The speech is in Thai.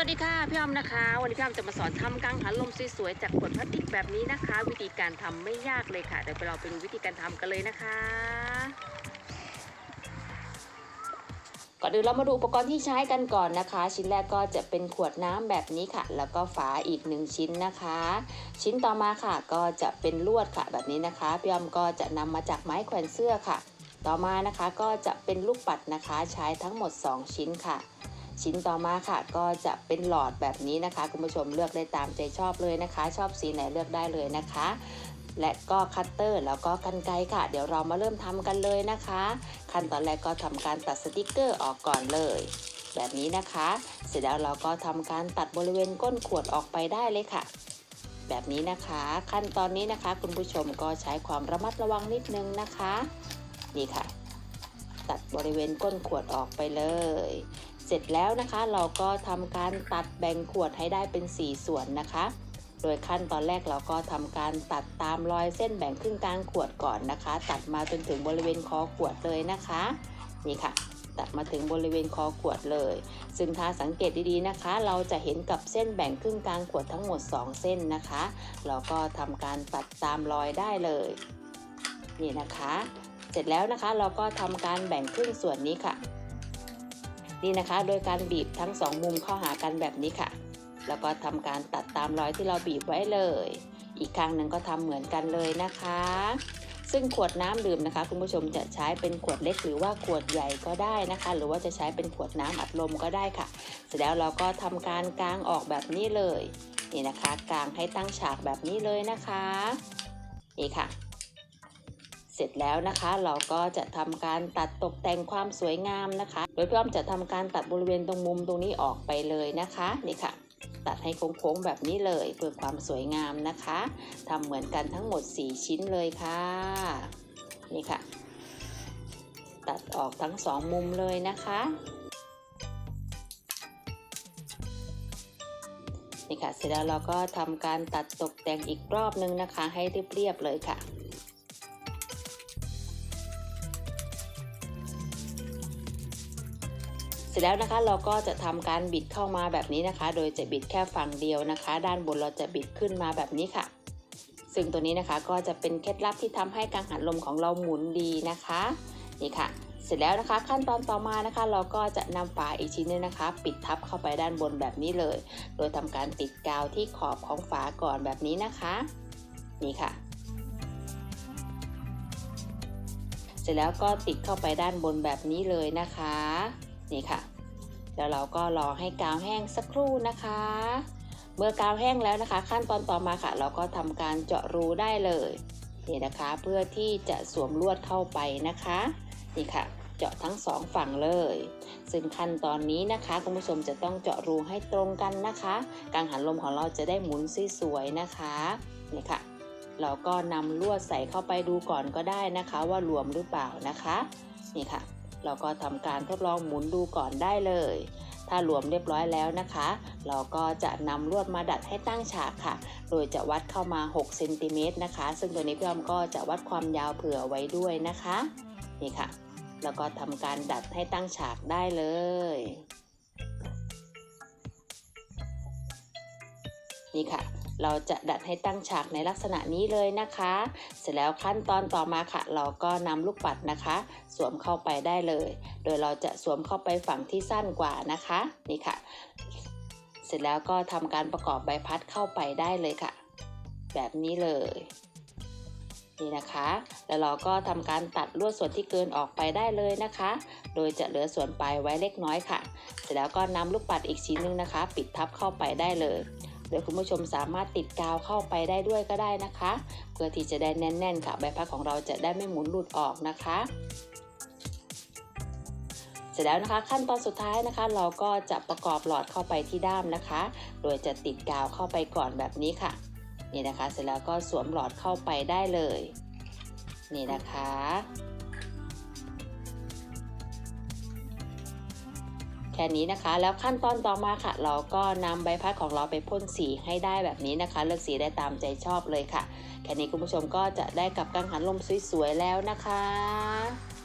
วัสดีค่ะพี่อ้อมนะคะ วันนี้พี่อ้อมจะมาสอนทำกังหันลมสวยๆจากขวดพลาสติกแบบนี้นะคะ วิธีการทำไม่ยากเลยค่ะเดี๋ยวไปเราไปดูวิธีการทำกันเลยนะคะ ก่อนอื่นเรามาดูอุปกรณ์ที่ใช้กันก่อนนะคะ ชิ้นแรกก็จะเป็นขวดน้ำแบบนี้ค่ะ แล้วก็ฝาอีกหนึ่งชิ้นนะคะ ชิ้นต่อมาค่ะก็จะเป็นลวดค่ะแบบนี้นะคะพี่อ้อมก็จะนำมาจากไม้แขวนเสื้อค่ะ ต่อมานะคะก็จะเป็นลูกปัดนะคะใช้ทั้งหมด 2 ชิ้นค่ะ ชิ้นต่อมาค่ะ ก็จะเป็นหลอดแบบนี้นะคะ คุณผู้ชมเลือกได้ตามใจชอบเลยนะคะ ชอบสีไหนเลือกได้เลยนะคะ และก็คัตเตอร์แล้วก็กันไกรค่ะ เดี๋ยวเรามาเริ่มทำกันเลยนะคะ ขั้นตอนแรกก็ทำการตัดสติกเกอร์ออกก่อนเลยแบบนี้นะคะ เสร็จแล้วเราก็ทำการตัดบริเวณก้นขวดออกไปได้เลยค่ะ แบบนี้นะคะ ขั้นตอนนี้นะคะ คุณผู้ชมก็ใช้ความระมัดระวังนิดนึงนะคะ นี่ค่ะ ตัดบริเวณก้นขวดออกไปเลย เสร็จแล้วนะคะเราก็ทำการตัดแบ่งขวดให้ได้เป็น 4 ส่วนนะคะ โดยขั้นตอนแรกเราก็ทำการตัดตามรอยเส้นแบ่งครึ่งกลางขวดก่อนนะคะ ตัดมาจนถึงบริเวณคอขวดเลยนะคะ นี่ค่ะตัดมาถึงบริเวณคอขวดเลย ซึ่งถ้าสังเกตดีๆนะคะ เราจะเห็นกับเส้นแบ่งครึ่งกลางขวดทั้งหมด 2 เส้นนะคะ เราก็ทำการตัดตามรอยได้เลย นี่นะคะ ร็จแล้วนะคะ เราก็ทำการแบ่งครึ่งส่วนนี้ค่ะ นี่นะคะ โดยการบีบทั้งสองมุมเข้าหากันแบบนี้ค่ะ แล้วก็ทำการตัดตามรอยที่เราบีบไว้เลย อีกครั้งหนึ่งก็ทำเหมือนกันเลยนะคะ ซึ่งขวดน้ำดื่มนะคะ คุณผู้ชมจะใช้เป็นขวดเล็กหรือว่าขวดใหญ่ก็ได้นะคะ หรือว่าจะใช้เป็นขวดน้ำอัดลมก็ได้ค่ะเสร็จแล้วเราก็ทำการกางออกแบบนี้เลยนี่นะคะกางให้ตั้งฉากแบบนี้เลยนะคะ นี่ค่ะ เสร็จแล้วนะคะ เราก็จะทำการตัดตกแต่งความสวยงามนะคะ โดยพี่อ้อมจะทำการตัดบริเวณตรงมุมตรงนี้ออกไปเลยนะคะนี่ค่ะ ตัดให้โค้งๆแบบนี้เลยเพื่อความสวยงามนะคะทำเหมือนกันทั้งหมด 4 ชิ้นเลยค่ะนี่ค่ะ ตัดออกทั้งสองมุมเลยนะคะนี่ค่ะเสร็จแล้วเราก็ทำการตัดตกแต่งอีกรอบนึงนะคะ ให้เรียบๆเลยค่ะ ร็จแล้วนะคะเราก็จะทำการบิดเข้ามาแบบนี้นะคะ โดยจะบิดแค่ฝั่งเดียวนะคะ ด้านบนเราจะบิดขึ้นมาแบบนี้ค่ะ ซึ่งตัวนี้นะคะก็จะเป็นเคล็ดลับที่ทำให้กังหันลมของเราหมุนดีนะคะนี่ค่ะ เสร็จแล้วนะคะขั้นตอนต่อมานะคะ เราก็จะนำฝาอีกชิ้นนึงนะคะ ปิดทับเข้าไปด้านบนแบบนี้เลย โดยทำการติดกาวที่ขอบของฝาก่อนแบบนี้นะคะนี่ค่ะเสร็จแล้วก็ติดเข้าไปด้านบนแบบนี้เลยนะคะ นี่ค่ะ แล้วเราก็รอให้กาวแห้งสักครู่นะคะ เมื่อกาวแห้งแล้วนะคะ ขั้นตอนต่อมาค่ะ เราก็ทำการเจาะรูได้เลยนี่นะคะ เพื่อที่จะสวมลวดเข้าไปนะคะนี่ค่ะ เจาะทั้งสองฝั่งเลย ซึ่งขั้นตอนนี้นะคะคุณผู้ชมจะต้องเจาะรูให้ตรงกันนะคะกังหันลมของเราจะได้หมุนสวยๆนะคะนี่ค่ะเราก็นำลวดใส่เข้าไปดูก่อนก็ได้นะคะ ว่ารวมหรือเปล่านะคะ นี่ค่ะ เราก็ทำการทดลองหมุนดูก่อนได้เลย ถ้ารวมเรียบร้อยแล้วนะคะ เราก็จะนำลวดมาดัดให้ตั้งฉากค่ะ โดยจะวัดเข้ามา6เซนติเมตรนะคะ ซึ่งตัวนี้พี่อ้อมก็จะวัดความยาวเผื่อไว้ด้วยนะคะ นี่ค่ะ แล้วก็ทำการดัดให้ตั้งฉากได้เลยนี่ค่ะ เราจะดัดให้ตั้งฉากในลักษณะนี้เลยนะคะ เสร็จแล้วขั้นตอนต่อมาค่ะ เราก็นำลูกปัดนะคะ สวมเข้าไปได้เลย โดยเราจะสวมเข้าไปฝั่งที่สั้นกว่านะคะ นี่ค่ะ เสร็จแล้วก็ทำการประกอบใบพัดเข้าไปได้เลยค่ะ แบบนี้เลยนี่นะคะ แล้วเราก็ทำการตัดลวดส่วนที่เกินออกไปได้เลยนะคะ โดยจะเหลือส่วนปลายไว้เล็กน้อยค่ะ เสร็จแล้วก็นำลูกปัดอีกชิ้นนึงนะคะ ปิดทับเข้าไปได้เลย โดยคุณผู้ชมสามารถติดกาวเข้าไปได้ด้วยก็ได้นะคะ เพื่อที่จะได้แน่นๆค่ะ ใบพัดของเราจะได้ไม่หมุนหลุดออกนะคะเสร็จแล้วนะคะขั้นตอนสุดท้ายนะคะ เราก็จะประกอบหลอดเข้าไปที่ด้ามนะคะ โดยจะติดกาวเข้าไปก่อนแบบนี้ค่ะ นี่นะคะ เสร็จแล้วก็สวมหลอดเข้าไปได้เลย นี่นะคะ แค่นี้นะคะ แล้วขั้นตอนต่อมาค่ะ เราก็นำใบพัดของเราไปพ่นสีให้ได้แบบนี้นะคะ เลือกสีได้ตามใจชอบเลยค่ะ แค่นี้คุณผู้ชมก็จะได้กับกังหันลมสวยๆแล้วนะคะ